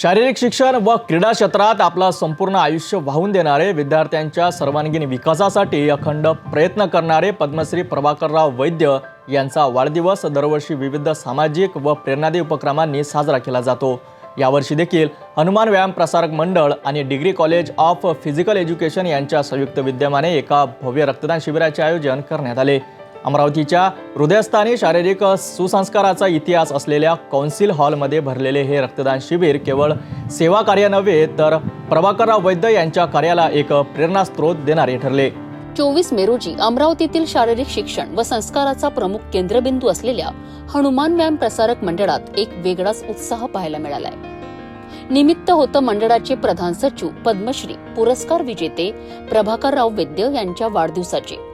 शारीरिक शिक्षण व क्रीडा क्षेत्रात आपलं संपूर्ण आयुष्य वाहून देणारे विद्यार्थ्यांच्या सर्वांगीण विकासासाठी अखंड प्रयत्न करणारे पद्मश्री प्रभाकरराव वैद्य यांचा वाढदिवस दरवर्षी विविध सामाजिक व प्रेरणादायी उपक्रमांनी साजरा केला जातो. यावर्षी देखील हनुमान व्यायाम प्रसारक मंडळ आणि degree college of physical education यांच्या संयुक्त विद्यमाने एका भव्य रक्तदान शिबिराचे आयोजन करण्यात आले. अमरावतीच्या हृदयस्थानी शारीरिक सुसंस्काराचा इतिहास असलेल्या कौन्सिल हॉलमध्ये भरलेले हे रक्तदान शिबिर केवळ सेवा कार्य नव्हे तर प्रभाकरराव वैद्य यांच्या कार्याला एक प्रेरणास्त्रोत देणारे ठरले. चोवीस मे रोजी अमरावतीतील शारीरिक शिक्षण व संस्काराचा प्रमुख केंद्रबिंदू असलेल्या हनुमान व्यायाम प्रसारक मंडळात एक वेगळाच उत्साह पाहायला मिळालाय. निमित्त होतं मंडळाचे प्रधान सचिव पद्मश्री पुरस्कार विजेते प्रभाकरराव वैद्य यांच्या वाढदिवसाचे.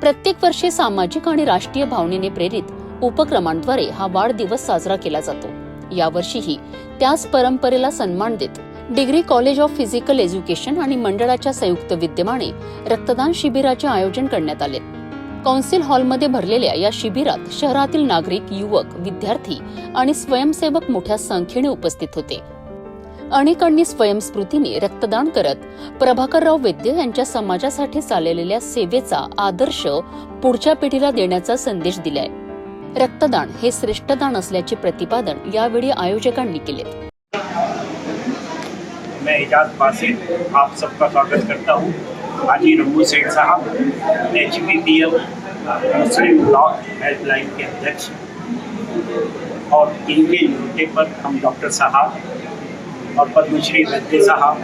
प्रत्येक वर्षी सामाजिक आणि राष्ट्रीय भावनेने प्रेरित उपक्रमांद्वारे हा वाढदिवस साजरा केला जातो. यावर्षीही त्याच परंपरेला सन्मान देत degree college of physical education आणि मंडळाच्या संयुक्त विद्यमाने रक्तदान शिबिराचे आयोजन करण्यात आले. कौन्सिल हॉलमध्ये भरलेल्या या शिबिरात शहरातील नागरिक युवक विद्यार्थी आणि स्वयंसेवक मोठ्या संख्येने उपस्थित होते. अनेकांनी स्वयंस्फूर्तीने रक्तदान करत प्रभाकरराव वैद्य यांच्या समाजासाठी चाललेल्या सेवेचा आदर्श पुढच्या पिढीला देण्याचा संदेश दिलाय. रक्तदान हे श्रेष्ठ दान असल्याचे प्रतिपादन यावेळी आयोजकांनी केले. मैं एजाज बासित आप सबका स्वागत करता हूँ. Haji Ramu Seth Sahab H B P M Muslim block helpline के अध्यक्ष और इनके ड्यूटी पर हम डॉक्टर साहब और पद्मश्री वैद्य साहब,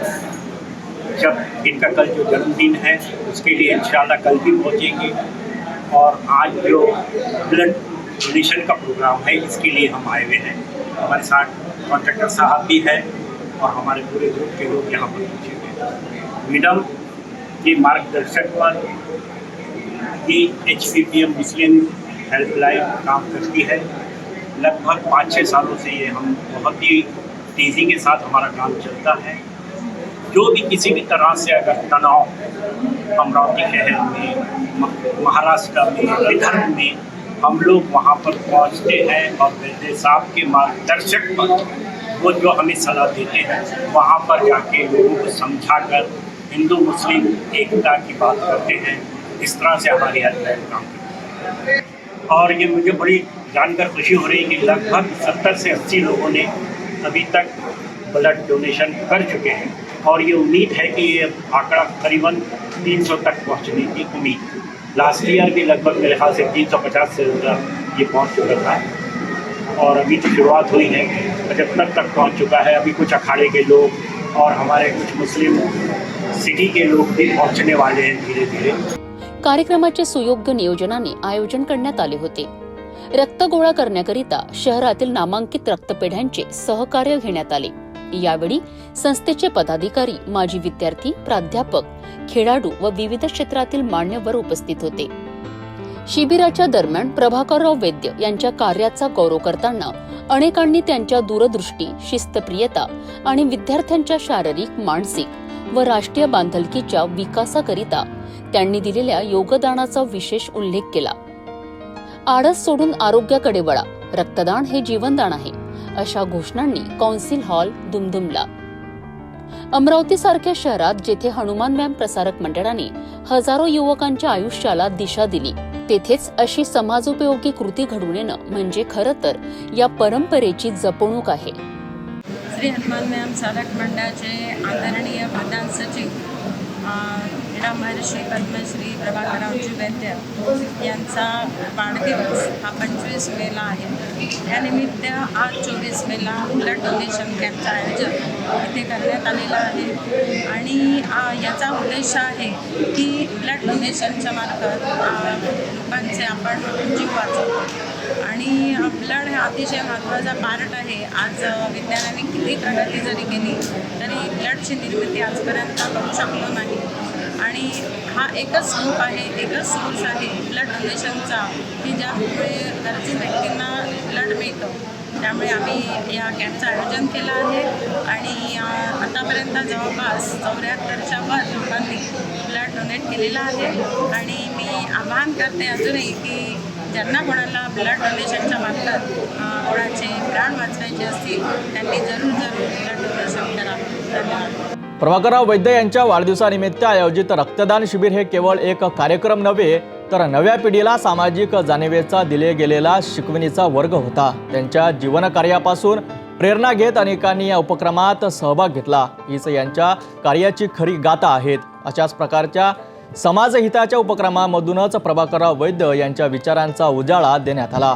जब इनका कल जो जन्मदिन है, उसके लिए इंशाल्लाह कल भी पहुँचेंगे। और आज जो ब्लड डोनेशन का प्रोग्राम है, इसके लिए हम आए हुए हैं। हमारे साथ कॉन्ट्रैक्टर साहब भी हैं और हमारे पूरे ग्रुप के लोग यहाँ पर पहुँचे हुए हैं। विडम के मार्गदर्शक पर ये एच मुस्लिम हेल्पलाइन काम करती है। लगभग पाँच छः सालों से ये हम बहुत ही तेज़ी के साथ हमारा काम चलता है। जो भी किसी भी तरह से अगर तनाव अमरावती शहर में, महाराष्ट्र में विदर्भ में हम लोग वहाँ पर पहुँचते हैं और वैद्य साहब के मार्गदर्शक पर वो जो हमें सलाह देते हैं, वहाँ पर जाके लोगों को समझा कर हिंदू, मुस्लिम एकता की बात करते हैं। इस तरह से हमारी हेल्पलाइन काम करती है। और ये मुझे बड़ी जानकर खुशी हो रही है कि लगभग सत्तर से अस्सी लोगों ने अभी तक ब्लड डोनेशन कर चुके हैं और ये उम्मीद है कि ये आंकड़ा करीबन 300 तक पहुँचने की उम्मीद। लास्ट ईयर भी लगभग मेरे ख्याल से 350 से ज़्यादा ये पहुँच चुका था और अभी तो शुरुआत हुई है, पचहत्तर तक पहुँच चुका है। अभी कुछ अखाड़े के लोग और हमारे कुछ मुस्लिम सिटी के लोग भी पहुँचने वाले हैं धीरे धीरे कार्यक्रमाचे सुयोग्य नियोजनाने आयोजन करण्यात आले होते. रक्त गोळा करण्याकरिता शहरातील नामांकित रक्तपेढ्यांचे सहकार्य घेण्यात आले. यावेळी संस्थेचे पदाधिकारी माजी विद्यार्थी प्राध्यापक खेळाडू व विविध क्षेत्रातील मान्यवर उपस्थित होते. शिबिराच्या दरम्यान प्रभाकरराव वैद्य यांच्या कार्याचा गौरव करताना अनेकांनी त्यांच्या दूरदृष्टी शिस्तप्रियता आणि विद्यार्थ्यांच्या शारीरिक मानसिक व राष्ट्रीय बांधलकीच्या विकासाकरिता त्यांनी दिलेल्या योगदानाचा विशेष उल्लेख केला. आळस सोडून आरोग्याकडे वळा. रक्तदान हे जीवनदान आहे. अशा घोषणांनी कौन्सिल हॉल दुमदुमला. अमरावती सारख्या शहरात जेथे हनुमान व्यायाम प्रसारक मंडळाने हजारो युवकांच्या आयुष्याला दिशा दिली तेथेच अशी समाजोपयोगी कृती घडवून येणं म्हणजे खरं तर या परंपरेची जपणूक आहे. श्री हनुमान व्यायाम चालक मंडळाचे आदरणीय प्रधान सचिव अ, क्रीडा महर्षी पद्मश्री प्रभाकरावजी वैद्य यांचा वाढदिवस हा पंचवीस मेला आहे. त्यानिमित्त आज चोवीस मेला ब्लड डोनेशन कॅम्पचं आयोजन इथे करण्यात आलेलं आहे. आणि याचा उद्देश आहे की ब्लड डोनेशनच्या मार्फत लोकांचे आपण जीव वाचवतो. आणि ब्लड हा अतिशय महत्त्वाचा पार्ट आहे. आज विज्ञानाने किती प्रगती जरी केली तरी ब्लडची निर्मिती आजपर्यंत करू शकलो नाही. आणि हा एकच ग्रुप आहे एकच सोर्स आहे ब्लड डोनेशनचा की ज्यामुळे गरजू व्यक्तींना ब्लड मिळतं. त्यामुळे आम्ही या कॅम्पचं आयोजन केलं आहे. आणि आतापर्यंत जवळपास चौऱ्याहत्तरच्या वर लोकांनी ब्लड डोनेट केलेलं आहे. आणि मी आवाहन करते अजूनही की ज्यांना कोणाला ब्लड डोनेशनच्या मार्फत कोणाचे प्राण वाचवायचे असतील त्यांनी जरूर जरूर ब्लड डोनेशन करा. प्रभाकरराव वैद्य यांच्या वाढदिवसानिमित्त आयोजित रक्तदान शिबिर हे केवळ एक कार्यक्रम नव्हे तर नव्या पिढीला सामाजिक जाणीवेचा दिले गेलेला शिकवणीचा वर्ग होता. त्यांच्या जीवनकार्यापासून प्रेरणा घेत अनेकांनी या उपक्रमात सहभाग घेतला. हीच यांच्या कार्याची खरी गाथा आहेत. अशाच प्रकारच्या समाजहिताच्या उपक्रमामधूनच प्रभाकरराव वैद्य यांच्या विचारांचा उजाळा देण्यात आला.